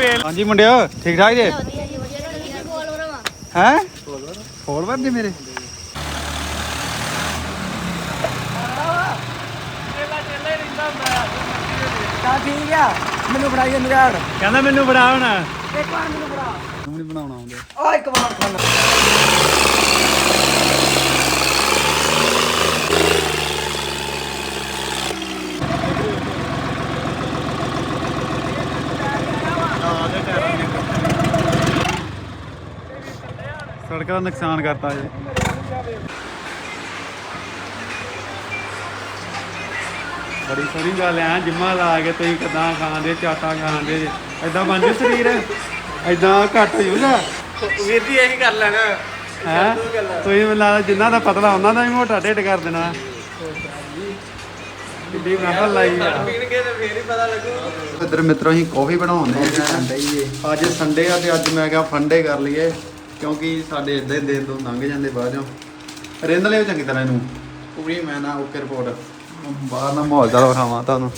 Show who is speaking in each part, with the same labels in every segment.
Speaker 1: ਵੇਲ। ਹਾਂਜੀ ਮੁੰਡਿਓ ਠੀਕ ਠਾਕ ਜੇ? ਹੈ? ਫੋਲੋਵਰ ਨੇ ਮੇਰੇ।
Speaker 2: ਤਾਂ ਠੀਕ ਆ ਮੈਨੂੰ ਫੜਾਈ ਨਗਾੜ
Speaker 1: ਕਹਿੰਦਾ ਮੈਨੂੰ ਬੜਾ ਹੋਣਾ।
Speaker 2: ਇੱਕ ਵਾਰ ਮੈਨੂੰ ਫੜਾ।
Speaker 1: ਤੂੰ ਨਹੀਂ ਬਣਾਉਣਾ ਆਉਂਦੇ।
Speaker 2: ਆ ਇੱਕ ਵਾਰ ਖਾਣਾ
Speaker 1: ਸੜਕ ਦਾ ਨੁਕਸਾਨ ਕਰਤਾ ਜੀ। ਬੜੀ ਸੋਹਣੀ ਗੱਲ ਆ ਜਿੰਮਾ ਲਾ ਕੇ ਤੁਸੀਂ ਕਿਦਾਂ ਖਾਂਦੇ ਚਾਟਾ ਖਾਂਦੇ ਐਦਾਂ ਬਣ ਜੂ ਸਰੀਰ? ਐਦਾਂ ਘੱਟ ਹੋ ਜਾਊਗਾ।
Speaker 2: ਵੀਰ ਜੀ ਇਹੀ ਕਰ ਲੈਣਾ।
Speaker 1: ਹੈ? ਤੁਸੀਂ ਮੈਨੂੰ ਲੱਗਦਾ ਜਿੰਨਾ ਦਾ ਪਤਲਾ ਉਹਨਾਂ ਦਾ ਵੀ ਮੋਟਾ ਢਿੱਡ ਕਰ ਦੇਣਾ। ਕਿੱਡੀ ਮਹਿਫਲ ਲਾਈ ਆ।
Speaker 2: ਪੀਣਗੇ ਤੇ ਫੇਰ ਹੀ ਪਤਾ ਲੱਗੂ।
Speaker 1: ਇੱਧਰ ਮਿੱਤਰੋ ਅਸੀਂ ਕਾਫੀ ਬਣਾਉਂਦੇ ਆ। ਅੱਜ ਸੰਡੇ ਆ। ਤੇ ਅੱਜ ਮੈਂ ਕਿਹਾ ਫੰਡੇ ਕਰ ਲਈਏ। ਕਿਉਂਕਿ ਸਾਡੇ ਇਦਾਂ ਹੀ ਦਿਨ ਤੋਂ ਲੰਘ ਜਾਂਦੇ ਬਾਅਦ ਚੋਂ। ਰਿੰਦ ਲਿਓ ਚੰਗੀ ਤਰ੍ਹਾਂ ਇਹਨੂੰ। ਪੂਰੀ ਮੈਂ ਨਾ ਓਕੇ ਰਿਪੋਰਟ ਬਾਹਰ ਦਾ ਮਾਹੌਲ ਦਾ ਵਿਖਾਵਾਂ ਤੁਹਾਨੂੰ।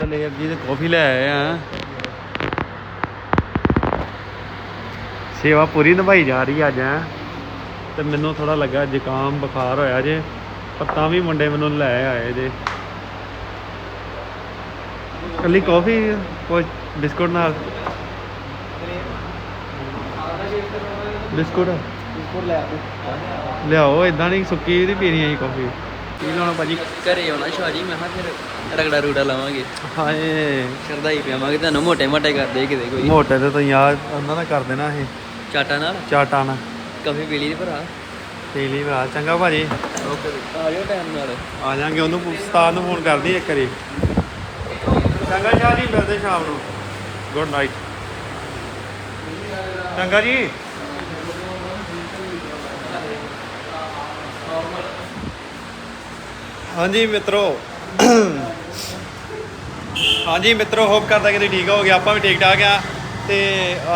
Speaker 1: ਦਲੇਰ ਜੀ ਤੇ ਕਾਫੀ ਲੈ ਆਏ ਆ। ਸੇਵਾ ਪੂਰੀ ਨਿਭਾਈ ਜਾ ਰਹੀ ਅੱਜ, ਹੈ। ਤੇ ਮੈਨੂੰ ਥੋੜਾ ਲੱਗਾ ਜ਼ੁਕਾਮ ਬੁਖਾਰ ਹੋਇਆ ਜੇ, ਪਰ ਤਾਂ ਵੀ ਮੁੰਡੇ ਮੈਨੂੰ ਲੈ ਆਏ ਜੇ। ਕੱਲੀ ਕਾਫੀ ਕੋਈ ਬਿਸਕੁਟ ਨਾਲ ਬਿਸਕੁਟ?
Speaker 2: ਬਿਸਕੁਟ ਲੈ ਆ
Speaker 1: ਲਿਆਓ ਇਦਾਂ ਨਹੀਂ ਸੁੱਕੀ ਦੀ ਪੀਣੀ ਆਈ ਕਾਫੀ ਕੀ ਲਾਉਣਾ ਭਾਜੀ।
Speaker 3: ਘਰੇ ਆਉਣਾ ਸ਼ਾਜੀ ਮੈਂ ਕਿਹਾ ਫਿਰ ਰਗੜਾ ਰੂੜਾ ਲਾਵਾਂਗੇ।
Speaker 1: ਹਾਏ।
Speaker 3: ਸ਼ਰਦਾਈ ਪਿਆਵਾਂਗੇ ਤੁਹਾਨੂੰ ਮੋਟੇ ਮੋਟੇ ਕਰਦੇ ਕਿਤੇ ਕੋਈ।
Speaker 1: ਮੋਟੇ ਤੇ ਤਾਂ ਯਾਰ ਉਹਨਾਂ ਦਾ ਕਰ ਦੇਣਾ ਇਹ
Speaker 3: ਚਾਟਾ ਨਾਲ?
Speaker 1: ਚਾਟਾ ਨਾ
Speaker 3: ਕਾਫੀ ਪੀ ਲਈ ਦੀ ਭਰਾ?
Speaker 1: ਪੀ ਲਈ ਭਰਾ। ਚੰਗਾ ਭਾਜੀ।
Speaker 3: ਓਕੇ ਆ ਜਾਓ ਟਾਈਮ ਨਾਲ।
Speaker 1: ਆ ਜਾਾਂਗੇ ਉਹਨੂੰ ਉਸਤਾਦ ਨੂੰ ਫੋਨ ਕਰਦੀ ਇੱਕ ਵਾਰੀ। ਚੰਗਾ ਸ਼ਾਹ ਜੀ ਮਿਲਦੇ ਸ਼ਾਮ ਨੂੰ। ਗੁੱਡ ਨਾਈਟ ਚੰਗਾ ਜੀ। ਹਾਂਜੀ ਮਿੱਤਰੋ। ਹਾਂਜੀ ਮਿੱਤਰੋ ਹੋਪ ਕਰਦਾ ਕਿ ਤੁਸੀਂ ਠੀਕ ਹੋਗੇ ਆਪਾਂ ਵੀ ਠੀਕ ਠਾਕ ਆ। ਤੇ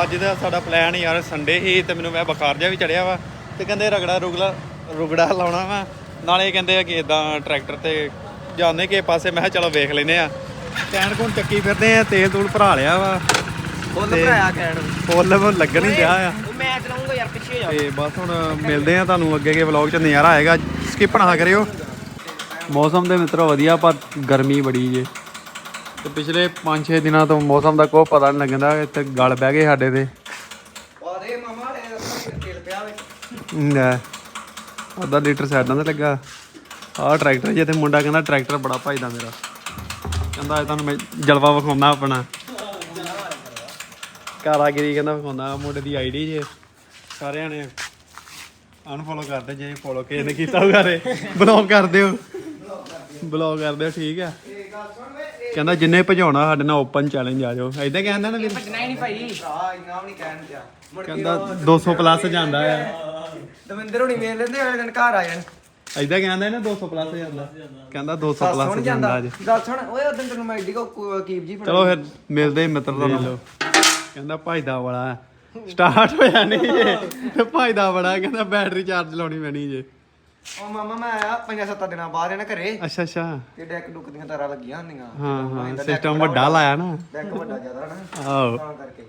Speaker 1: ਅੱਜ ਦਾ ਸਾਡਾ ਪਲਾਨ ਯਾਰ ਸੰਡੇ ਹੀ ਤੇ ਮੈਨੂੰ ਮੈਂ ਬੁਖਾਰ ਜਿਹਾ ਵੀ ਚੜਿਆ ਵਾ ਤੇ ਕਹਿੰਦੇ ਰਗੜਾ ਰੁਗਲਾ ਰੁਗੜਾ ਲਾਉਣਾ ਵਾ। ਨਾਲੇ ਕਹਿੰਦੇ ਆ ਕਿ ਇਦਾਂ ਟਰੈਕਟਰ ਤੇ ਜਾਂਦੇ ਕਿ ਪਾਸੇ ਮੈਂ ਕਿਹਾ ਚਲੋ ਵੇਖ ਲੈਨੇ ਆ। ਕੈਨ ਕੋਣ ਚੱਕੀ ਫਿਰਦੇ ਆ ਤੇਲ ਤੂਲ ਭਰਾ ਲਿਆ ਵਾ।
Speaker 2: ਫੁੱਲ ਭਰਾਇਆ ਕਹਿਣ
Speaker 1: ਫੁੱਲ ਫੁੱਲ ਲੱਗਣ ਹੀ ਡਿਆ ਆ।
Speaker 2: ਮੈਂ ਚਲਾਉਂਗਾ ਯਾਰ ਪਿੱਛੇ ਜਾ।
Speaker 1: ਤੇ ਬਸ ਹੁਣ ਮਿਲਦੇ ਆ ਤੁਹਾਨੂੰ ਅੱਗੇ ਕੇ ਵਲੌਗ 'ਚ ਨਜ਼ਾਰਾ ਆਏਗਾ। ਸਕਿਪ ਨਾ ਕਰਿਓ। ਮੌਸਮ ਦੇ ਮਿੱਤਰੋ ਵਧੀਆ ਪਰ ਗਰਮੀ ਬੜੀ ਜੇ। ਤੇ ਪਿਛਲੇ 5-6 ਦਿਨਾਂ ਤੋਂ ਮੌਸਮ ਦਾ ਕੋਈ ਪਤਾ ਨਹੀਂ ਲੱਗਦਾ ਇੱਥੇ ਗਲ ਬਹਿ ਗਏ ਸਾਡੇ ਤੇ।
Speaker 2: ਪਾ ਦੇ ਮਾਮਾ ਤੇਲ ਪਿਆ ਵੇ।
Speaker 1: ਲੈ ਅੱਧਾ ਲੀਟਰ ਸਾਈਡਾਂ ਤੇ ਲੱਗਾ। ਆਹ ਟਰੈਕਟਰ ਜੇ ਤੇ ਮੁੰਡਾ ਕਹਿੰਦਾ ਟਰੈਕਟਰ ਬੜਾ ਭਾਈਦਾ ਮੇਰਾ। ਕਹਿੰਦਾ ਅੱਜ ਤੁਹਾਨੂੰ ਮੈਂ ਜਲਵਾ ਵਿਖਾਉਣਾ ਆਪਣਾ। ਕਾਰਾਗਰੀ ਕਹਿੰਦਾ ਵਿਖਾਉਣਾ ਮੁੰਡੇ ਦੀ ਆਈਡੀ ਜੇ। ਸਾਰਿਆਂ ਨੇ ਅਨਫੋਲੋ ਕਰਦੇ ਜੇ ਫੋਲੋ ਕਿਸੇ ਨੇ ਕੀਤਾ ਰੇ ਬਲੌਕ ਕਰ ਦਿਓ। ਬਲੌਕ ਕਰ ਦਿਓ ਠੀਕ ਆ। ਕਹਿੰਦਾ ਜਿੰਨੇ ਭਜਾਉਣਾ ਸਾਡੇ ਨਾਲ ਓਪਨ ਚੈਲੰਜ ਆ ਜਾਓ। ਐਦਾਂ ਕਹਿੰਦਾ ਨਾ ਵੀਰ
Speaker 2: ਨਹੀਂ ਨਹੀਂ ਭਾਈ। ਆ ਇੰਨਾ ਵੀ ਨਹੀਂ ਕਹਿਣ ਦਿਆ। ਮੁੜ ਕੇ
Speaker 1: ਕਹਿੰਦਾ 200 ਪਲੱਸ ਜਾਂਦਾ ਆ।
Speaker 2: ਦਵਿੰਦਰ ਹੁਣੀ ਵੇਖ ਲੈਂਦੇ ਅਗਲੇ ਦਿਨ ਘਰ ਆ ਜਾਣ।
Speaker 1: ਐਦਾਂ ਕਹਿੰਦਾ ਨਾ 200 ਪਲੱਸ ਜਾਂਦਾ। ਕਹਿੰਦਾ 200
Speaker 2: ਸੁਣ
Speaker 1: ਪਲੱਸ
Speaker 2: ਜਾਂਦਾ
Speaker 1: ਜਾਂਦਾ। ਅੱਜ।
Speaker 2: ਗੱਲ ਸੁਣ ਓਏ ਉਦੋਂ ਤੈਨੂੰ ਮੈਂ ਐਡੀ ਕੋ ਕੀਪ ਜੀ
Speaker 1: ਚਲੋ ਫਿਰ ਮਿਲਦੇ ਹੀ ਮਿੱਤਰ ਤੁਹਾਨੂੰ ਕਹਿੰਦਾ ਭਾਈਦਾ ਵਾਲਾ ਸਟਾਰਟ ਹੋਇਆ ਨਹੀਂ ਜੇ। ਤੇ ਭਾਈਦਾ ਬੜਾ ਕਹਿੰਦਾ ਬੈਟਰੀ ਚਾਰਜ ਲਾਉਣੀ ਪੈਣੀ ਜੇ।
Speaker 2: ਉਹ ਮਾਮਾ ਮੈਂ ਆਇਆ ਪੰਜਾਂ ਸੱਤਾਂ ਦਿਨਾਂ ਬਾਅਦ ਇਹਨਾਂ ਘਰੇ।
Speaker 1: ਅੱਛਾ ਅੱਛਾ।
Speaker 2: ਤੇ ਡੈਕ ਡੁੱਕ ਦੀਆਂ ਤਾਰਾਂ ਲੱਗੀਆਂ ਹੁੰਦੀਆਂ।
Speaker 1: ਹਾਂ ਹਾਂ ਸਿਸਟਮ ਵੱਡਾ ਲਾਇਆ ਨਾ।
Speaker 2: ਡੈਕ ਵੱਡਾ ਜ਼ਿਆਦਾ ਨਾ
Speaker 1: ਆਹੋ।
Speaker 2: ਤਾਂ ਕਰਕੇ।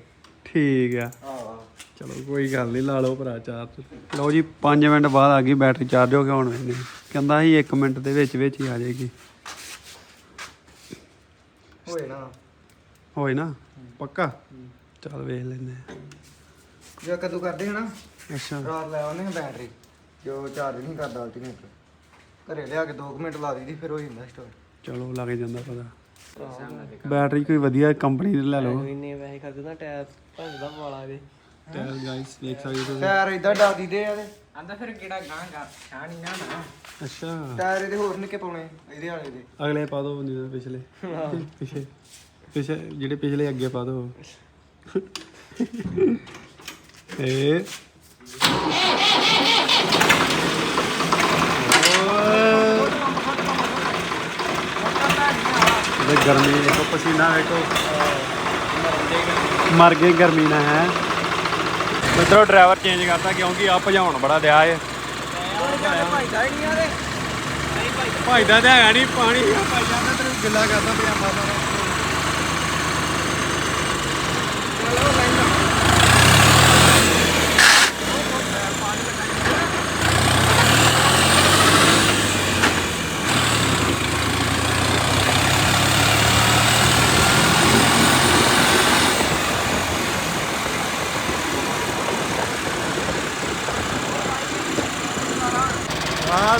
Speaker 1: ਠੀਕ ਆ।
Speaker 2: ਆਹ।
Speaker 1: ਚਲੋ ਕੋਈ ਗੱਲ ਨਹੀਂ ਲਾ ਲਓ ਭਰਾ ਚਾਰਜ ਲਓ ਜੀ 5 ਮਿੰਟ ਬਾਅਦ ਆ ਗਈ ਬੈਟਰੀ ਚਾਰਜ ਹੋ ਕੇ ਹੁਣ ਵੇਨੇ ਕਹਿੰਦਾ ਸੀ 1 ਮਿੰਟ ਦੇ ਵਿੱਚ ਵਿੱਚ ਹੀ ਆ ਜਾਏਗੀ।
Speaker 2: ਹੋਏ ਨਾ।
Speaker 1: ਹੋਏ ਨਾ? ਪੱਕਾ? ਚੱਲ ਵੇਖ ਲੈਂਦੇ ਆ
Speaker 2: ਜੇ ਕਦੋਂ ਕਰਦੇ ਹਨਾ
Speaker 1: ਅੱਛਾ।
Speaker 2: ਰਾਤ ਲੈ ਆਉਨੇ ਬੈਟਰੀ। ਜੋ ਚਾਰਜ ਨਹੀਂ ਕਰਦਾ ਅਲਟਰਨੇਟਰ ਘਰੇ ਲਿਆ ਕੇ 2 ਮਿੰਟ ਲਾ ਦਈਦੀ ਫਿਰ ਹੋ ਜਾਂਦਾ ਸਟੋਰ
Speaker 1: ਚਲੋ ਲੱਗ ਜਾਂਦਾ ਪਤਾ। ਬੈਟਰੀ ਕੋਈ ਵਧੀਆ ਕੰਪਨੀ ਦੀ ਲੈ ਲਓ।
Speaker 3: ਇੰਨੇ ਵੈਸੇ ਕਰਦੇ ਨਾ ਟੈਪ ਭੰਗਦਾ ਵਾਲਾ ਦੇ
Speaker 1: ਚਲ ਗਾਇਸ ਵੇਖ ਸਕਦੇ ਹੋ
Speaker 2: ਟਾਇਰ ਇਦਾਂ ਡਾ ਦੀਦੇ ਆ ਤੇ
Speaker 3: ਆਂਦਾ ਫਿਰ ਕਿਹੜਾ ਗਾਂ ਕਰ ਛਾਂ ਨਹੀਂ ਨਾ ਨਾ।
Speaker 1: ਅੱਛਾ।
Speaker 2: ਟਾਇਰ ਇਹਦੇ ਹੋਰ ਨਿੱਕੇ ਪਾਉਣੇ ਇਹਦੇ ਵਾਲੇ ਦੇ।
Speaker 1: ਅਗਲੇ ਪਾ ਦੋ ਨਹੀਂ ਤਾਂ ਪਿਛਲੇ ਪਿਛੇ ਪਿਛੇ ਜਿਹੜੇ ਪਿਛਲੇ ਅੱਗੇ ਪਾ ਦੋ। ਏ ਗਰਮੀ ਦੇਖੋ ਪਸੀਨਾ ਵੇਖੋ ਮਰ ਗਏ ਗਰਮੀ ਨਾਲ, ਹੈ। ਮਿੱਤਰੋ, ਡਰਾਈਵਰ ਚੇਂਜ ਕਰਤਾ ਕਿਉਂਕਿ ਆ ਭਜਾਉਣ ਬੜਾ ਦਿਆ ਏ।
Speaker 2: ਭਾਈਦਾ ਹੀ ਤਾਂ
Speaker 1: ਹੈ ਨਹੀਂ ਪਾਣੀ ਭਾਈ ਜਾਂਦਾ ਤੈਨੂੰ ਗਿੱਲਾ ਕਰਦਾ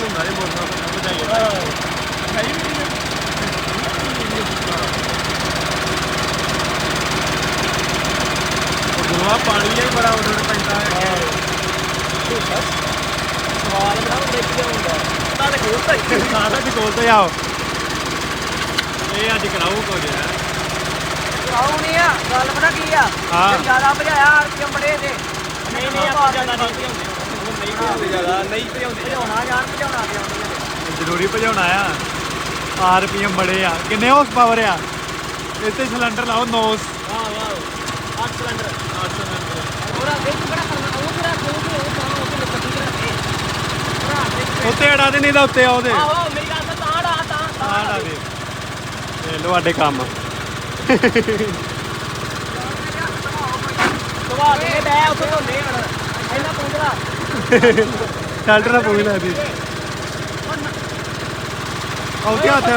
Speaker 1: ਪਜਾਮਾ ਸਾਰਾ ਆਹ ਨੂੰ ਨਾਲੇ ਮੋਟਰ ਤੋਂ ਬਜਾਈਏ ਗੁਰੂਆ ਪਾਣੀ ਹੀ ਬੜਾ ਉਡਣ ਪੈਂਦਾ ਹੈ
Speaker 2: ਸਵਾਲ ਬੜਾ ਹੁੰਦਾ ਕੀ ਹੁੰਦਾ ਤਾਂ ਤੇ ਖੋਲ ਤਾ
Speaker 1: ਸਾਰਾ ਦੀ ਕੋਲ ਤੇ ਆਓ ਇਹ ਅੱਜ ਕਰਾਉ ਕੁਝ ਹੈ
Speaker 2: ਆਉਣੀ ਆ ਗੱਲ ਪਤਾ ਕੀ ਆ
Speaker 1: ਹਾਂ।
Speaker 2: ਜ਼ਿਆਦਾ ਭਜਾਇਆ ਆਰਪੀਐਮ ਬੜੇ ਤੇ ਨਹੀਂ ਨਹੀਂ ਆਪਾਂ ਜ਼ਿਆਦਾ ਨਹੀਂ ਭਜਾਉਂਦੇ ਜ਼ਿਆਦਾ ਨਹੀਂ ਭਜਾਉਂਦੇ ਭਜਾਉਣਾ ਜਾਣ ਭਜਾਉਣਾ ਤੇ ਆਉਂਦੀ
Speaker 1: ਜ਼ਰੂਰੀ ਭਜਾਉਣਾ ਆ। ਆਰਪੀਐਮ ਬੜੇ ਆ। ਕਿੰਨੇ ਹਾਰਸ ਪਾਵਰ ਆ? ਇੱਥੇ ਸਿਲੰਡਰ ਲਾਓ 9
Speaker 2: ਵਾਹ ਵਾਹ 8 ਸਿਲੰਡਰ 8 ਸਿਲੰਡਰ ਹੋਰ ਅੱਗੇ ਕਿਹੜਾ ਕਰਨਾ ਉਹ ਕਿਹੜਾ ਕਿਉਂ ਕਿ ਉਹ ਤਾਂ ਉਹ ਤੇ ਕੱਢੀ ਰੱਖੇ ਭਰਾ ਦੇ
Speaker 1: ਉੱਤੇ ਅੜਾ ਦੇ ਨਹੀਂ ਤਾਂ ਉੱਤੇ ਆ ਉਹਦੇ।
Speaker 2: ਆਹੋ ਮੇਰੀ ਗੱਲ ਤਾਂ ਤਾਂ ਡਾ ਤਾਂ
Speaker 1: ਆਹ ਅੜਾ ਦੇ। ਇਹ ਲੋ ਸਾਡੇ ਕੰਮ
Speaker 2: ਸਵਾ ਕੇ ਬੈ ਉੱਥੇ ਧੋਨੇ ਹਣ ਇਹਨਾਂ ਪੁੰਗਲਾ
Speaker 1: ਸ਼ੈਲਟਰ ਨਾਲ ਪੂਰੀ ਲੱਗਦੀ। ਆਉ ਕੀ ਹੱਥ।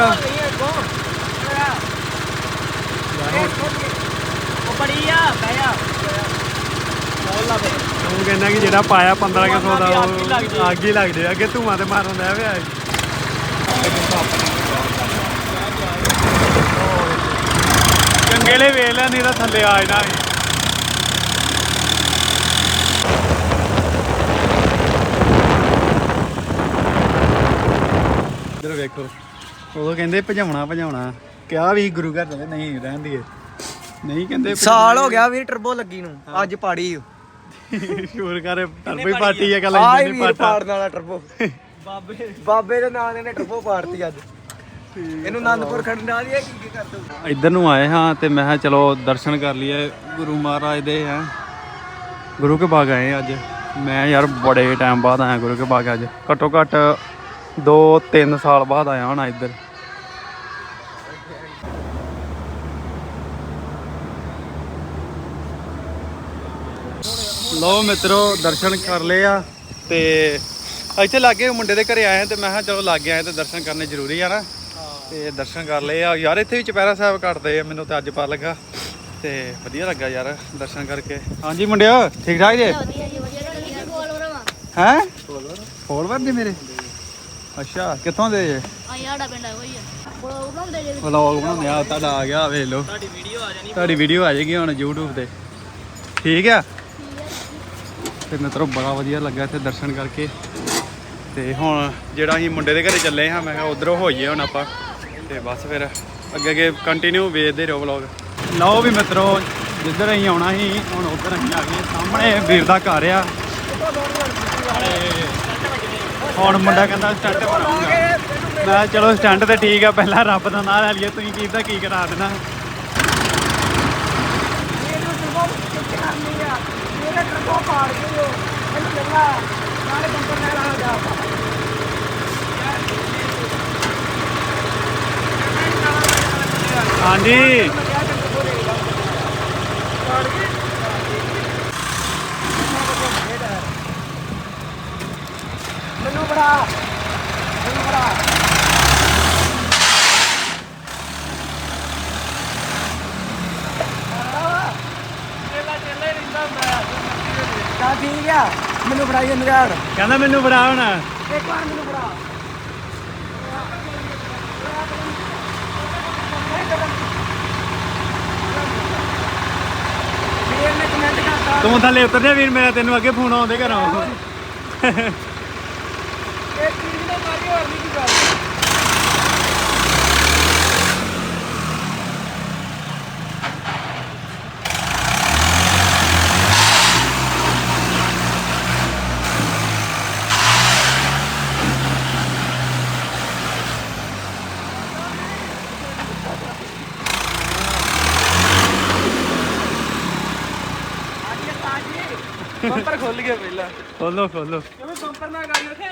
Speaker 2: ਉਹ ਬੜੀ ਆ ਆ ਲਾ ਬੇ
Speaker 1: ਉਹ ਕਹਿੰਦਾ ਕਿ ਜਿਹੜਾ ਪਾਇਆ 1500 ਦਾ
Speaker 2: ਅੱਗ ਹੀ ਲੱਗ ਜੇ।
Speaker 1: ਉਹ ਅੱਗ ਹੀ ਧੂਆਂ ਤੇ ਮਾਰਨ ਦਾ ਪਿਆ ਚੰਗੇਲੇ ਵੇਖ ਲੈ ਨਹੀਂ ਤਾਂ ਥੱਲੇ ਆ ਜਾਣਾ ਇੱਧਰ ਵੇਖੋ। ਉਦੋਂ ਕਹਿੰਦੇ ਭਜਾਉਣਾ ਭਜਾਉਣਾ। ਕਿਹਾ ਵੀ ਗੁਰੂ ਘਰ ਚਲੇ ਨਹੀਂ ਰਹਿਣ ਦੀਏ ਨਹੀਂ ਕਹਿੰਦੇ
Speaker 2: ਸਾਲ ਹੋ ਗਿਆ ਵੀਰ ਟਰਬੋ ਲੱਗੀ ਨੂੰ। ਅੱਜ ਪਾੜੀ
Speaker 1: ਸ਼ੂਰ ਕਰ ਟਰਬੋ ਪਾਰਟੀ ਹੈ ਕੱਲ
Speaker 2: ਹੀ
Speaker 1: ਇੰਜਨ
Speaker 2: ਵੀਰ
Speaker 1: ਪਾਟਾ
Speaker 2: ਪਾੜਨ ਵਾਲਾ ਟਰਬੋ ਬਾਬੇ। ਬਾਬੇ ਦੇ ਨਾਂ ਦੇ ਨੇ ਟਰਬੋ ਪਾੜਤੀ ਅੱਜ। ਇਹਨੂੰ ਆਨੰਦਪੁਰ ਖੜਨ ਨਾਲ ਹੀ ਕੀ ਕੀ ਕਰ ਦੂ
Speaker 1: ਇੱਧਰ ਨੂੰ ਆਏ ਹਾਂ ਤੇ ਮੈਂ ਕਿਹਾ ਚਲੋ ਦਰਸ਼ਨ ਕਰ ਲਈਏ। ਗੁਰੂ ਮਹਾਰਾਜ ਦੇ ਹੈ। ਗੁਰੂ ਕੇ ਬਾਗ ਆਏ ਅੱਜ। ਮੈਂ ਯਾਰ ਬੜੇ ਟਾਈਮ ਬਾਅਦ ਆਇਆ ਗੁਰੂ ਕੇ ਬਾਗ ਅੱਜ। ਘੱਟੋ ਘੱਟ 2-3 ਸਾਲ ਬਾਅਦ ਆਇਆ ਹੋਣਾ ਇੱਧਰ। ਲੋ ਮਿੱਤਰੋ ਦਰਸ਼ਨ ਕਰ ਲਏ ਆ ਤੇ ਇੱਥੇ ਲਾਗੇ ਮੁੰਡੇ ਦੇ ਘਰੇ ਆਏ ਆ ਤੇ ਮੈਂ ਕਿਹਾ ਚਲੋ ਲਾਗੇ ਆਏ ਤੇ ਦਰਸ਼ਨ ਕਰਨੇ ਜ਼ਰੂਰੀ ਆ ਨਾ। ਤੇ ਦਰਸ਼ਨ ਕਰ ਲਏ ਆ। ਯਾਰ ਇੱਥੇ ਵੀ ਚੁਪਹਿਰਾ ਸਾਹਿਬ ਕੱਟਦੇ ਆ ਮੈਨੂੰ ਤੇ ਅੱਜ ਪਤਾ ਲੱਗਾ। ਤੇ ਵਧੀਆ ਲੱਗਾ ਯਾਰ ਦਰਸ਼ਨ ਕਰਕੇ। ਹਾਂਜੀ ਮੁੰਡਿਓ ਠੀਕ ਠਾਕ ਜੀ? ਹੈ? ਫੋਲੋਵਰ ਨੇ ਮੇਰੇ। ਅੱਛਾ ਕਿੱਥੋਂ ਦੇ ਜੇ?
Speaker 4: ਆਇਆ ਪਿੰਡ ਆ। ਕੋਈ ਬਲੌਗ ਬਣਾਉਂਦੇ ਜੇ
Speaker 1: ਵਲੌਗ ਬਣਾਉਂਦੇ ਆ ਤੁਹਾਡਾ ਆ ਗਿਆ ਵੇਖ ਲਓ।
Speaker 2: ਤੁਹਾਡੀ ਵੀਡੀਓ ਆ ਜਾਣੀ।
Speaker 1: ਤੁਹਾਡੀ ਵੀਡੀਓ ਆ ਜਾਏਗੀ ਹੁਣ YouTube ਤੇ। ਠੀਕ ਆ? ਤੇ ਮਿੱਤਰੋ ਬੜਾ ਵਧੀਆ ਲੱਗਾ ਇੱਥੇ ਦਰਸ਼ਨ ਕਰਕੇ। ਤੇ ਹੁਣ ਜਿਹੜਾ ਅਸੀਂ ਮੁੰਡੇ ਦੇ ਘਰੇ ਚੱਲੇ ਹਾਂ ਮੈਂ ਕਿਹਾ ਉਧਰੋਂ ਹੋਈਏ ਹੁਣ ਆਪਾਂ। ਤੇ ਬਸ ਫਿਰ ਅੱਗੇ ਅੱਗੇ ਕੰਟੀਨਿਊ ਵੇਖਦੇ ਰਹੋ ਵਲੌਗ। ਲਓ ਵੀ ਮਿੱਤਰੋ ਜਿੱਧਰ ਅਸੀਂ ਆਉਣਾ ਸੀ ਹੁਣ ਉਧਰ ਅਸੀਂ ਆ ਗਏ ਸਾਹਮਣੇ ਵੀਰ ਦਾ ਘਰ ਆ। ਹੁਣ ਮੁੰਡਾ ਕਹਿੰਦਾ ਸਟੰਟ ਬਣਾਉਂਗਾ ਮੈਂ ਕਿਹਾ ਚਲੋ ਸਟੰਟ ਤੇ ਠੀਕ ਆ, ਪਹਿਲਾਂ ਰੱਬ ਦਾ ਨਾਮ ਲੈ ਲਈਏ, ਤੁਸੀਂ ਕੀ ਕੀ ਕਰਾ ਦੇਣਾ।
Speaker 2: ਹਾਂਜੀ ਟਰਬੋ ਕਿੱਥੇ ਕਰਨੀ ਆ ਮੇਰੇ ਟਰਬੋ ਪਾੜ ਕੇ ਉਹ ਇਹਨੂੰ ਚੱਲਾ ਨਾਲੇ ਬੰਪਰ ਨਾਲ ਆ ਜਾ
Speaker 1: ਹਾਂਜੀ
Speaker 2: ਮੈਨੂੰ ਬੜਾ ਮੈਨੂੰ ਬੜਾ ਤਾਂ ਠੀਕ ਆ ਜਾਂਦੇ ਯਾਰ
Speaker 1: ਕਹਿੰਦਾ ਮੈਨੂੰ ਬੜਾ ਹੋਣਾ।
Speaker 2: ਇੱਕ ਵਾਰ ਮੈਨੂੰ ਬੜਾ ਵੀਰ ਨੇ ਕਮੈਂਟ ਕਰਤਾ।
Speaker 1: ਤੂੰ ਥੱਲੇ ਉਤਰ ਜਾ ਵੀਰ ਮੇਰਾ ਤੈਨੂੰ ਅੱਗੇ ਫੋਨ ਆਉਂਦੇ ਘਰੋਂ।
Speaker 2: ਇਹ ਚੀਜ਼ ਨੇ ਮਾਰੀ ਹੋਰ ਨਹੀਂ ਕੀ ਗੱਲ। ਬੰਪਰ ਖੁੱਲ ਗਿਆ ਪਹਿਲਾਂ।
Speaker 1: ਖੋਲੋ ਖੋਲੋ
Speaker 2: ਕਿਵੇਂ ਬੰਪਰ
Speaker 3: ਬੰਪਰ ਨਾ ਗਾੜੀ ਰੱਖੇ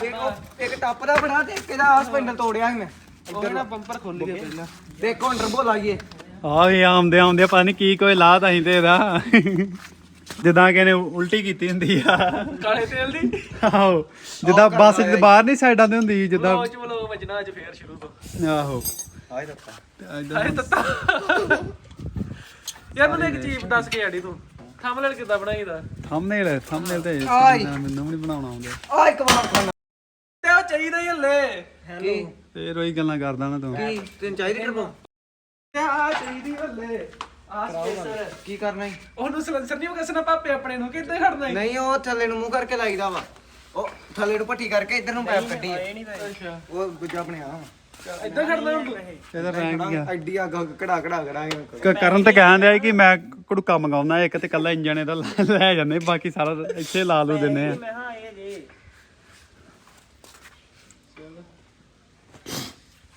Speaker 3: ਕਰਨਾ
Speaker 2: ਇੱਕ ਟੱਪ ਦਾ ਬਣਾ ਤੇ ਇੱਕ ਇਹਦਾ ਆਹ ਸਪੈਂਡਲ ਤੋੜਿਆ ਸੀ ਮੈਂ।
Speaker 3: ਉਹ ਨਾ ਬੰਪਰ ਖੁੱਲ ਗਿਆ ਪਹਿਲਾਂ।
Speaker 2: ਦੇਖੋ ਅੰਡਰ ਬੋਲ ਆਈਏ।
Speaker 1: ਆ ਇਹ ਆਉਂਦੇ ਆਉਂਦੇ ਪਤਾ ਨਹੀਂ ਕੀ ਕੋਈ ਲਾਤ ਅਸੀਂ ਤੇ ਇਹਦਾ। ਜਿੱਦਾਂ ਕਿ ਨੇ ਉਲਟੀ ਕੀਤੀ ਹੁੰਦੀ ਆ।
Speaker 3: ਕਾਲੇ ਤੇਲ ਦੀ।
Speaker 1: ਆਹੋ। ਜਿੱਦਾਂ ਬੱਸ ਦੇ ਬਾਹਰ ਨਹੀਂ ਸਾਈਡਾਂ ਤੇ ਹੁੰਦੀ ਜਿੱਦਾਂ
Speaker 3: ਉਹ ਚ ਬਲੋ ਵਜਣਾ ਅੱਜ ਫੇਰ ਸ਼ੁਰੂ ਤੋਂ।
Speaker 1: ਆਹੋ।
Speaker 2: ਆਏ ਦਿੱਤਾ।
Speaker 3: ਯਾਰ ਮੈਨੂੰ ਇੱਕ ਚੀਜ਼ ਦੱਸ ਕੇ ਆੜੀ ਤੂੰ। ਥੰਬਨੇਲ ਕਿੱਦਾਂ ਬਣਾਈਦਾ
Speaker 1: ਥੰਬਨੇਲ ਥੰਬਨੇਲ ਤੇ। ਮੈਨੂੰ ਨਹੀਂ ਬਣਾਉਣਾ ਆਉਂਦਾ।
Speaker 2: ਆ ਇੱਕ ਵਾਰ ਖਾਣਾ
Speaker 3: ਤੇ ਉਹ ਚਾਹੀਦਾ ਹੀ ਹੱਲੇ।
Speaker 2: ਕੀ?
Speaker 1: ਫੇਰ ਉਹੀ ਗੱਲਾਂ ਕਰਦਾ ਨਾ ਤੂੰ।
Speaker 2: ਕੀ? ਤੈਨੂੰ ਚਾਹੀਦੀ ਟਰਬੋ
Speaker 3: ਤੇ ਆ ਚਾਹੀਦੀ ਹੱਲੇ। ਆ ਸਪੇਸਰ
Speaker 2: ਕੀ ਕਰਨਾ ਹੈ
Speaker 3: ਉਹਨੂੰ ਸਲੈਂਸਰ ਨਹੀਂ ਕਸਣਾ ਪਾਪੇ ਆਪਣੇ ਨੂੰ ਕਿੱਦਾਂ ਖੜਨਾ ਈ?
Speaker 2: ਨਹੀਂ ਉਹ ਥੱਲੇ ਨੂੰ ਮੂੰਹ ਕਰਕੇ ਲਾਈਦਾ ਵਾ। ਉਹ ਥੱਲੇ ਨੂੰ ਪੱਟੀ ਕਰਕੇ ਇੱਧਰ ਨੂੰ ਪੈਪ ਕੱਢੀ ਹੈ।
Speaker 3: ਅੱਛਾ
Speaker 2: ਉਹ ਦੂਜਾ ਬਣਿਆ
Speaker 3: ਇੱਦਾਂ ਖੜਨਾ ਹੁਣ
Speaker 1: ਇਹਦਾ ਰੈਂਕ ਗਿਆ
Speaker 2: ਐਡੀ ਅੱਗ ਕੜਾ ਕੜਾ ਕਰਾਂਗੇ
Speaker 1: ਕ- ਕਰਨ ਤੇ ਕਹਿਣ ਦਿਆ ਕਿ ਮੈਂ ਕੁੜਕਾ ਮੰਗਾਉਣਾ ਇੱਕ ਤੇ ਕੱਲਾ ਇੰਜਣ ਇਹਦਾ ਲੈ- ਲੈ ਜਾਂਦੇ ਬਾਕੀ ਸਾਰਾ ਇੱਥੇ ਲਾ ਲੂ ਦਿੰਨੇ ਆ।
Speaker 3: ਮੈਂ ਹਾਂ ਇਹ ਜੇ।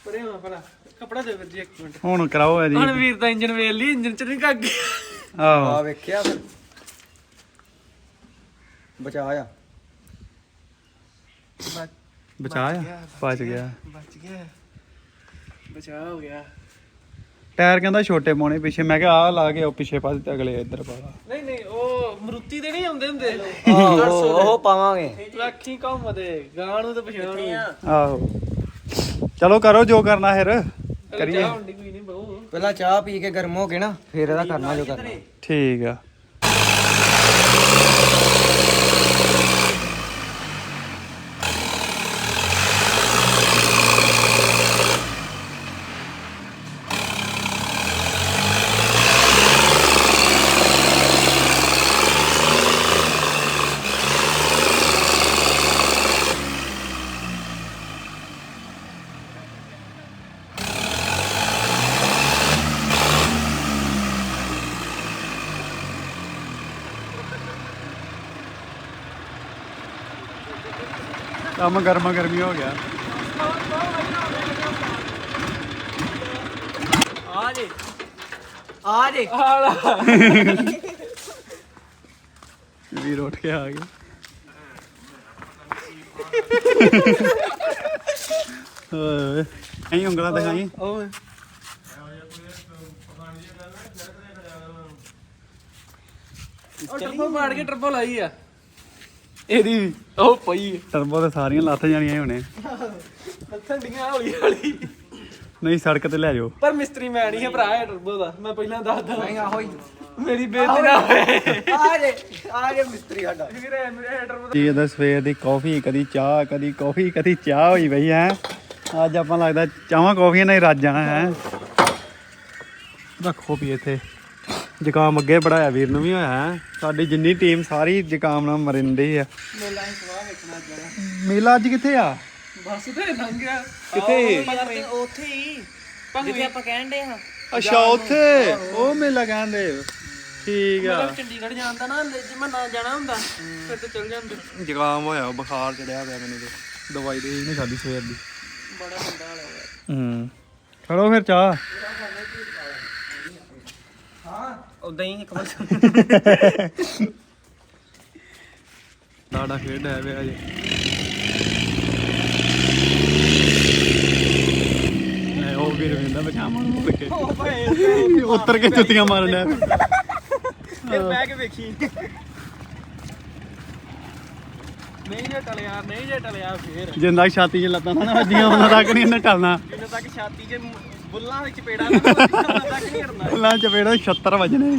Speaker 3: ਪਰੇ ਹਾਂ ਪਰਾ। ਕਪੜਾ ਦੇ ਵੀਰ ਜੀ ਇੱਕ ਮਿੰਟ।
Speaker 1: ਹੁਣ ਕਰਾਓ ਇਹਦੀ।
Speaker 3: ਹੁਣ ਵੀਰ ਦਾ ਇੰਜਨ ਵੇਲ ਲਈ ਇੰਜਨ ਚ ਨਹੀਂ ਕੱਗ
Speaker 1: ਆਹੋ।
Speaker 2: ਆ ਵੇਖਿਆ ਫਿਰ। ਬਚਾ ਆ
Speaker 1: ਬਚਾ ਆ ਬਚ ਗਿਆ।
Speaker 3: ਬਚ ਗਿਆ। ਬਚਾ ਹੋ ਗਿਆ।
Speaker 1: ਟਾਇਰ ਕਹਿੰਦਾ ਛੋਟੇ ਪਾਉਣੇ ਪਿੱਛੇ। ਮੈਂ ਕਿਹਾ ਆਹ ਲਾ ਕੇ ਉਹ ਪਿੱਛੇ ਪਾ ਦਿੱਤੇ ਅਗਲੇ ਇੱਧਰ ਪਾ ਲਾ।
Speaker 3: ਨਹੀਂ ਨਹੀਂ ਉਹ ਮਰੂਤੀ ਦੇ ਨਹੀਂ ਆਉਂਦੇ ਹੁੰਦੇ?
Speaker 2: ਆਹੋ ਉਹ ਪਾਵਾਂਗੇ।
Speaker 3: ਲੱਖੀ ਘੁੰਮਦੇ ਗਾਂ ਨੂੰ ਤਾਂ ਪਛਾਣ ਆ?
Speaker 1: ਆਹੋ। ਚਲੋ ਕਰੋ ਜੋ ਕਰਨਾ ਫਿਰ ਕਰੀਏ।
Speaker 3: ਚਾਹ ਹੁੰਦੀ ਕੋਈ ਨਹੀਂ ਬਹੁ।
Speaker 2: ਪਹਿਲਾਂ ਚਾਹ ਪੀ ਕੇ ਗਰਮ ਹੋ ਕੇ ਨਾ ਫਿਰ ਇਹਦਾ ਕਰਨਾ ਜੋ ਕਰਨਾ।
Speaker 1: ਠੀਕ ਆ। ਕੰਮ ਗਰਮਾ ਗਰਮੀ ਹੋ ਗਿਆ।
Speaker 3: ਆ ਜੇ
Speaker 2: ਆ ਜੇ।
Speaker 3: ਆਲਾ।
Speaker 1: ਵੀਰ ਉੱਠ ਕੇ ਆ ਗਏ। ਓਏ ਐਂ ਉਂਗਲਾਂ ਦਿਖਾਈ।
Speaker 3: ਓਏ ਉਹ ਟਰਬੋ ਮਾਰ ਕੇ ਟਰਬੋ ਲਾਈ ਆ ਇਹਦੀ ਉਹ ਪਈ
Speaker 1: ਟਰਬੋ ਤੇ ਸਾਰੀਆਂ ਲੱਥ ਜਾਣੀਆਂ ਹੁਣੇ
Speaker 3: ਠੰਡੀਆਂ ਹੌਲੀ ਹੌਲੀ।
Speaker 1: ਨਹੀਂ ਸੜਕ ਤੇ ਲੈ ਜਾਓ।
Speaker 3: ਪਰ ਮਿਸਤਰੀ ਮੈਂ ਨਹੀਂ ਹੈ ਭਰਾ ਇਹ ਟਰਬੋ ਦਾ। ਮੈਂ ਪਹਿਲਾਂ ਦੱਸਦਾ
Speaker 2: ਨਹੀਂ ਆਹੋ ਹੀ।
Speaker 3: ਮੇਰੀ ਬੇਇੱਜ਼ਤੀ ਨਾ ਹੋਏ।
Speaker 2: ਆ ਜੇ ਆ ਜੇ ਮਿਸਤਰੀ ਸਾਡਾ।
Speaker 3: ਵੀਰੇ ਮੇਰੇ ਟਰਬੋ
Speaker 1: ਜੀ ਇਹਦਾ ਸਵੇਰ ਦੀ ਕਾਫੀ ਕਦੀ ਚਾਹ ਕਦੀ ਕਾਫੀ ਕਦੀ ਚਾਹ ਹੋਈ ਬਈ ਹੈ। ਅੱਜ ਆਪਾਂ ਲੱਗਦਾ ਚਾਹਾਂ ਕਾਫੀਆਂ ਨਾਲ ਹੀ ਰੱਜ ਜਾਣਾ ਹੈ। ਰੱਖੋ ਵੀ ਇੱਥੇ। ਜ਼ੁਕਾਮ ਅੱਗੇ ਬੜਾਇਆ ਵੀਰ ਨੂੰ ਵੀ ਹੋਇਆ ਹੈ। ਸਾਡੀ ਜਿੰਨੀ ਟੀਮ ਸਾਰੀ ਜ਼ੁਕਾਮ ਨਾਲ ਮਰਿੰਦੀ ਆ।
Speaker 3: ਮੇਲਾ ਹੀ ਸਵਾਹ ਵੇਖਣਾ ਜਾਣਾ
Speaker 1: ਮੇਲਾ ਅੱਜ ਕਿੱਥੇ ਆ?
Speaker 3: ਬਸ ਤੇ ਲੰਘ ਗਿਆ।
Speaker 1: ਕਿੱਥੇ?
Speaker 3: ਉੱਥੇ ਹੀ ਜਿੱਥੇ ਆਪਾਂ ਕਹਿਣ ਦੇ ਹਾਂ।
Speaker 1: ਅੱਛਾ ਉੱਥੇ? ਉਹ ਮੇਲਾ ਕਹਿੰਦੇ ਠੀਕ ਆ।
Speaker 3: ਚੰਡੀਗੜ੍ਹ ਜਾਂਦਾ ਨਾ ਜੇ ਮੈਂ ਨਾ ਜਾਣਾ ਹੁੰਦਾ ਫਿਰ ਤੇ ਚਲ ਜਾਂਦੇ।
Speaker 1: ਜ਼ੁਕਾਮ ਹੋਇਆ ਬੁਖਾਰ ਚੜਿਆ ਪਿਆ ਮੈਨੂੰ ਤੇ। ਦਵਾਈ ਦੇ ਨਹੀਂ ਖਾਦੀ ਸਵੇਰ ਦੀ।
Speaker 3: ਬੜਾ ਬੰਦਾ ਵਾਲਾ ਹੋਇਆ।
Speaker 1: ਹੂੰ। ਚਲੋ ਫਿਰ ਚਾਹ।
Speaker 3: ਉਦਾਂ ਹੀ ਇੱਕ ਵਾਰ।
Speaker 1: ਸਾਡਾ ਖੇਡ ਹੈ ਵੇ ਅਜੇ। ਮੈਂ ਉਹ ਵੀ ਰਵਿੰਦਾ ਬਚਾਵਾਂ ਨੂੰ ਕੇ ਉੱਤਰ ਕੇ ਜੁੱਤੀਆਂ ਮਾਰਨ ਡਿਆ।
Speaker 3: ਫਿਰ ਬਹਿ ਕੇ ਵੇਖੀ? ਨਹੀਂ ਜੇ ਟਲਿਆ ਨਹੀਂ ਜੇ ਟਲਿਆ ਫੇਰ।
Speaker 1: ਜਿੰਦਾ ਛਾਤੀ 'ਚ ਲੱਤਾਂ ਨਾ ਵੱਜੀਆਂ ਉਹਨਾਂ ਤੱਕ ਨਹੀਂ ਇਹਨੇ ਟਲਣਾ।
Speaker 3: ਜਿੰਨੇ ਤੱਕ ਛਾਤੀ 'ਚ ਬੁੱਲਾਂ ਵਿੱਚ ਪੇੜਾ ਨਾ ਤੱਕ ਨਹੀਂ ਕਰਨਾ।
Speaker 1: ਉਹਨਾਂ ਚਪੇੜਾ 76 ਵੱਜਣੇ।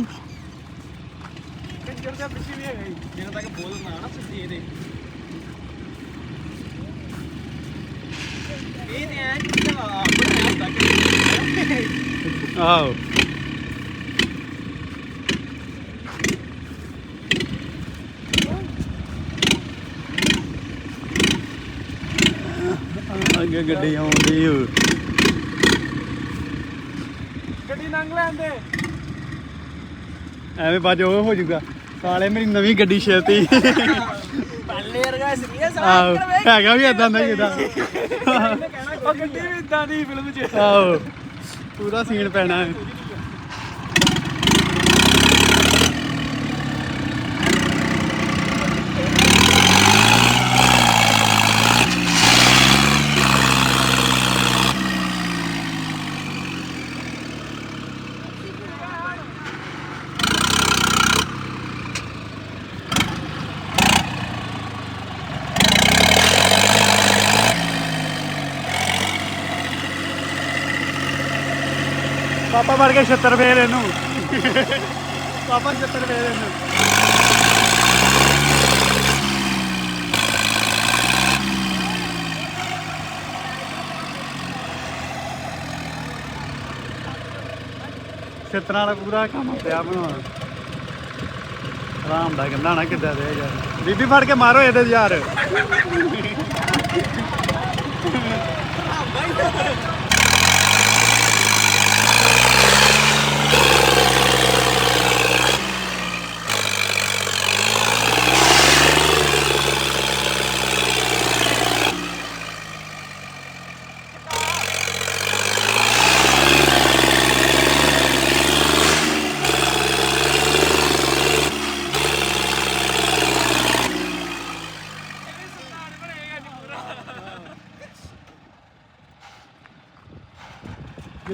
Speaker 3: ਕੰਜਰ ਦਾ ਪਿੱਛੇ ਵੀ ਹੈਗਾ ਜੀ ਜਿੰਨੇ ਤੱਕ ਬੋਲ ਨਾ ਨਾ ਸਿੱਧੀ ਇਹਦੇ। ਇਹ ਤੇ ਐ ਕਿ ਆਪਣਾ ਤੱਕ
Speaker 1: ਆਹੋ। ਅੱਗੇ ਗੱਡੀ ਆਉਂਦੀ ਓ।
Speaker 3: ਗੱਡੀ ਲੰਘ ਲੈਂਦੇ।
Speaker 1: ਐਵੇਂ ਬਾਜ ਉਹ ਹੋ ਜਾਊਗਾ। ਸਾਲੇ ਮੇਰੀ ਨਵੀਂ ਗੱਡੀ ਛੇਤੀ।
Speaker 3: ਪੱਲੇ ਵਰਗਾ ਸੀਰੀਅਸ
Speaker 1: ਹੈਗਾ ਵੀ ਇਦਾਂ ਦਾ ਹੀ ਇਹਦਾ
Speaker 3: ਉਹ ਗੱਡੀ ਵੀ ਇਦਾਂ ਦੀ ਫਿਲਮ 'ਚ।
Speaker 1: ਆਹੋ ਪੂਰਾ ਸੀਨ ਪੈਣਾ। ਹੈ ਪਾਪਾ ਵੜ ਕੇ 76 ਫੇਰ ਇਹਨੂੰ। ਪਾਪਾ 76 ਫੇਰ ਇਹਨੂੰ। ਛਿੱਤਰਾਂ ਦਾ ਪੂਰਾ ਕੰਮ ਪਿਆ ਬਣਾਉਣਾ ਆਰਾਮ ਦਾ ਕਹਿੰਦਾ ਨਾ ਕਿੱਦਾਂ ਦੇ ਯਾਰ। ਬੀਬੀ ਫੜ ਕੇ ਮਾਰੋ ਇਹਦੇ ਯਾਰ।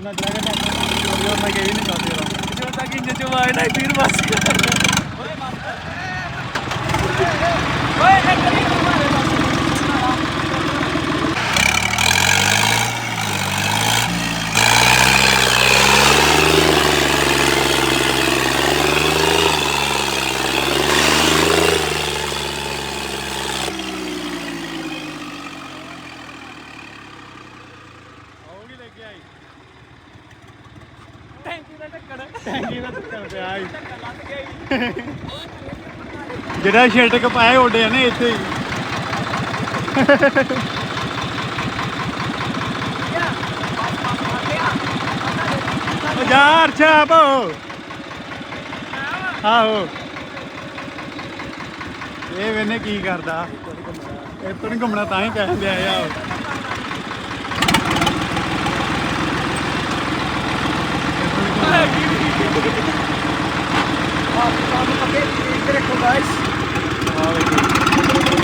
Speaker 1: ਜਿੰਨਾ ਜਗ੍ਹਾ ਦਾ ਮੈਂ ਕਹੀ ਨਹੀਂ ਕਰਦੇ ਰਹਾ
Speaker 3: ਜਦੋਂ ਤੱਕ ਇੰਜ ਚੋਂ ਆਏ ਨਾ, ਵੀਰ ਬਸ। ਓਏ ਇੱਕ ਨਹੀਂ ਮਾਰੇ ਟੈਂਕੀ ਦਾ
Speaker 1: ਟੱਕਰ ਪਿਆ ਆਈ ਜਿਹੜਾ ਛਿਲਟਕ ਪਾਏ ਓਡੇ ਨੇ ਇੱਥੇ ਹੀ। ਹਜ਼ਾਰ ਛਾਪ। ਆਹੋ। ਇਹ ਵੇਨੇ ਕੀ ਕਰਦਾ? ਇਹ ਨਹੀਂ ਘੁੰਮਣਾ, ਤਾਂ ਹੀ ਪੈਸੇ ਲਿਆਏ ਆ ਉਹ।
Speaker 3: ਇੱਧਰ ਦੇਖੋ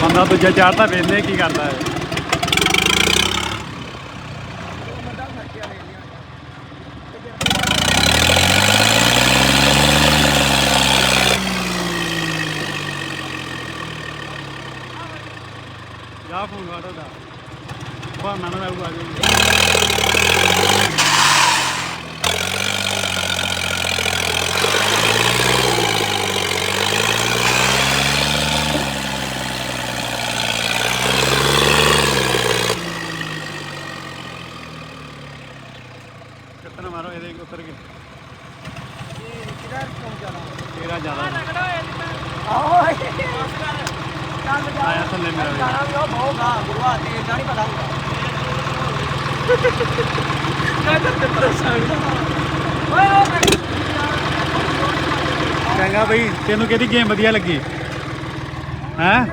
Speaker 1: ਬੰਦਾ ਦੂਜਾ ਚਾੜਦਾ ਵੇਨੇ ਕੀ ਕਰਦਾ ਹੈ। ਜਾ ਫੋਨ ਵਾਟੋ ਦਾ ਬਹਾਨਾ ਨਾ ਲਾਊਗਾ ਆ ਜਾਊਗਾ ਕਿਤਨਾ ਮਾਰੋ ਇਹਦੇ ਉੱਤਰ ਕੇ ਤੇਰਾ ਜ਼ਿਆਦਾ
Speaker 3: ਆਓ ਚੱਲ ਜਾ
Speaker 1: ਆਇਆ ਥੱਲੇ ਮੇਰਾ ਵੀਰ।
Speaker 3: ਜਾਣਾ ਵੀ। ਉਹ ਬਹੁਗਾ ਗੁਰੂਆ ਤੇ ਇਦਾਂ ਨਹੀਂ ਪਤਾ ਹੁੰਦਾ ਮੈਂ ਤਾਂ ਤੇ ਪਰੇਸ਼ਾਨ ਓਏ ਓਏ
Speaker 1: ਚੰਗਾ ਬਈ ਤੈਨੂੰ ਕਿਹਦੀ ਗੇਮ ਵਧੀਆ ਲੱਗੀ? ਹੈ?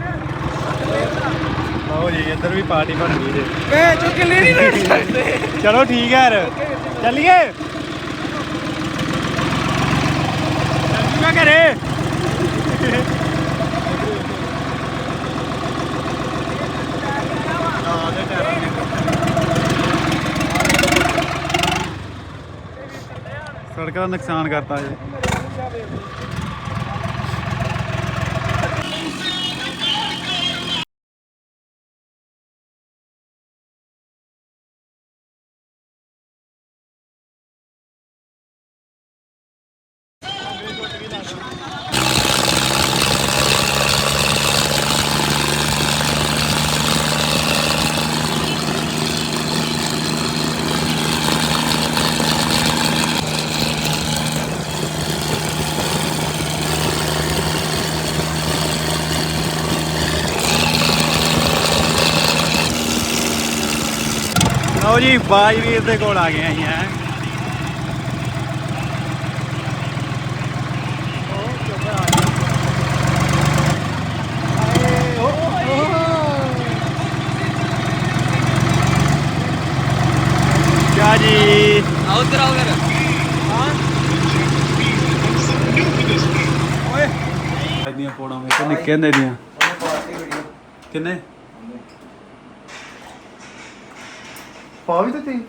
Speaker 1: ਲਓ ਜੀ ਇੱਧਰ ਵੀ ਪਾਰਟੀ ਬਣ ਗਈ ਜੇ।
Speaker 3: ਮੈਂ ਚੁੱਕ ਲੈ ਨਹੀਂ
Speaker 1: ਚਲੋ ਠੀਕ ਹੈ ਯਾਰ। ਚੱਲੀਏ। ਚੱਲੂਗਾ ਘਰੇ। ਸੜਕ ਨੁਕਸਾਨ ਕਰਤਾ ਜੀ। ਬਾਜ ਵੀਰ ਦੇ ਕੋਲ ਆ ਗਏ ਅਸੀਂ ਹੈ। ਕਿਆ ਜੀ।
Speaker 3: ਆਓ ਉਧਰ ਆਓ ਫਿਰ।
Speaker 1: ਇਹਦੀਆਂ ਪੋੜਾਂ ਵਿੱਚ ਨਿੱਕੇ ਹੁੰਦੇ ਦੀਆਂ ਕਿੰਨੇ?
Speaker 2: ਪਾ ਵੀ ਦਿੱਤੀ।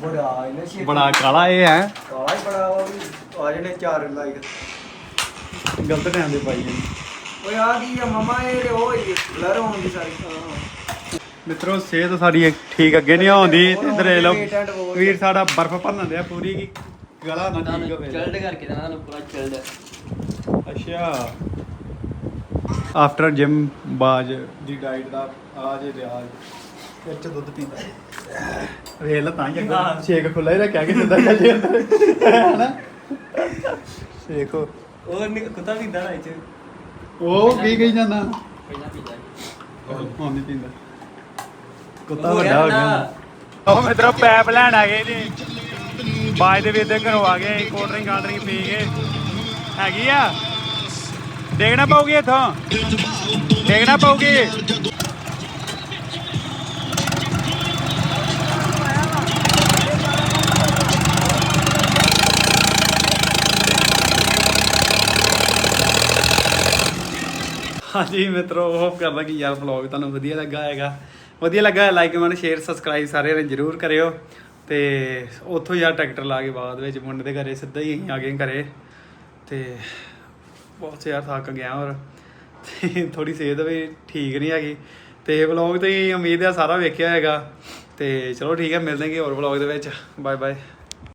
Speaker 2: ਬੜਾ ਇਹਨੇ ਛੇਤੀ
Speaker 1: ਬੜਾ ਕਾਲਾ ਇਹ ਹੈ।
Speaker 2: ਕਾਲਾ ਹੀ ਬੜਾ ਵਾ ਵੀ ਆ ਜਣੇ ਚਾਰ ਲਾਈਕ
Speaker 1: ਗਲਤ ਟਾਈਮ ਦੇ ਪਾਈ ਜੀ
Speaker 2: ਓਏ ਆ ਕੀ ਆ ਮਮਾ ਇਹ ਉਹ ਹੋਈ ਬਲਰ ਹੋਣ ਦੀ ਸਾਰੀ।
Speaker 1: ਮਿੱਤਰੋ ਸਿਹਤ ਸਾਡੀ ਠੀਕ ਅੱਗੇ ਨਹੀਂ ਆਉਂਦੀ।
Speaker 2: ਹੋਰ
Speaker 1: ਇੱਧਰ ਇਹ ਲਓ। ਵੀਰ ਸਾਡਾ ਬਰਫ਼ ਭਰਨ ਦਿਆ ਪੂਰੀ ਕੀ। ਗਲਾ ਨਾ ਠੀਕ
Speaker 3: ਤੁਹਾਨੂੰ
Speaker 1: ਹੋਵੇ।
Speaker 3: ਚਿਲਡ ਕਰਕੇ ਦੇਣਾ ਤੁਹਾਨੂੰ ਪੂਰਾ ਚਿਲਡ
Speaker 1: ਅੱਛਾ। ਆਫਟਰ ਜਿਮ ਬਾਜ ਦੀ ਡਾਈਟ ਦਾ ਆ ਜੇ ਰਿਆਜ। ਫਿਰ ਚ ਦੁੱਧ ਪੀਂਦਾ। ਵੇਖ ਲਾ ਤਾਂ ਹੀ ਅੱਗੇ ਸ਼ੇਕ ਖੁੱਲਾ ਹੀ ਰੱਖਿਆ ਕਿ ਸਿੱਧਾ ਚੱਲ ਜੇ ਅੰਦਰ ਹੈਨਾ ਦੇਖੋ
Speaker 3: ਉਹ ਕੁੱਤਾ ਵੀ ਇਦਾਂ ਵਿੱਚ
Speaker 1: ਉਹ ਕੀ ਕਹੀ ਜਾਂਦਾ।
Speaker 3: ਪਹਿਲਾਂ ਪੀਂਦਾ
Speaker 1: ਹੁਣ ਨਹੀਂ ਪੀਂਦਾ। ਕੁੱਤਾ
Speaker 3: ਹੋ
Speaker 1: ਵੱਡਾ
Speaker 3: ਗਿਆ
Speaker 1: ਹੋ ਗਿਆ। ਉਹ ਮਿੱਤਰੋ ਪੈਪ ਲੈਣ ਆ ਗਏ ਜੀ। ਬਾਜ ਦੇ ਵੀ ਇੱਧਰ ਘਰੋਂ ਆ ਗਏ ਕੋਲਡ ਡਰਿੰਕ ਕਾਲਡ ਡਰਿੰਕ ਪੀ ਕੇ। ਹੈਗੀ ਆ। ਦੇਖਣਾ ਪਊਗੀ ਇੱਥੋਂ। ਦੇਖਣਾ ਪਊਗੀ। ਹਾਂਜੀ ਮਿੱਤਰੋ ਹੋਪ ਕਰਦਾ ਕਿ ਯਾਰ ਵਲੌਗ ਤੁਹਾਨੂੰ ਵਧੀਆ ਲੱਗਾ ਹੈਗਾ ਵਧੀਆ ਲੱਗਾ ਲਾਈਕ ਕਮੈਂਟ ਸ਼ੇਅਰ ਸਬਸਕ੍ਰਾਈਬ ਸਾਰੇ ਨੇ ਜਰੂਰ ਕਰਿਓ। ਤੇ ਉੱਥੋਂ ਯਾਰ ਟਰੈਕਟਰ ਲਾ ਕੇ ਬਾਅਦ ਵਿੱਚ ਮੁੰਡੇ ਦੇ ਘਰੇ, ਸਿੱਧਾ ਹੀ ਅਸੀਂ ਆ ਗਏ ਘਰੇ। ਤੇ ਬਹੁਤ ਯਾਰ ਥੱਕ ਗਿਆ ਔਰ ਤੇ ਥੋੜੀ ਸਿਹਤ ਵੀ ਠੀਕ ਨਹੀਂ ਹੈਗੀ। ਤੇ ਵਲੌਗ ਤੇ ਉਮੀਦ ਹੈ ਸਾਰਾ ਵੇਖਿਆ ਹੈਗਾ ਤੇ ਚਲੋ ਠੀਕ ਹੈ, ਮਿਲਦੇ ਹਾਂ ਹੋਰ ਵਲੌਗ ਦੇ ਵਿੱਚ। Bye bye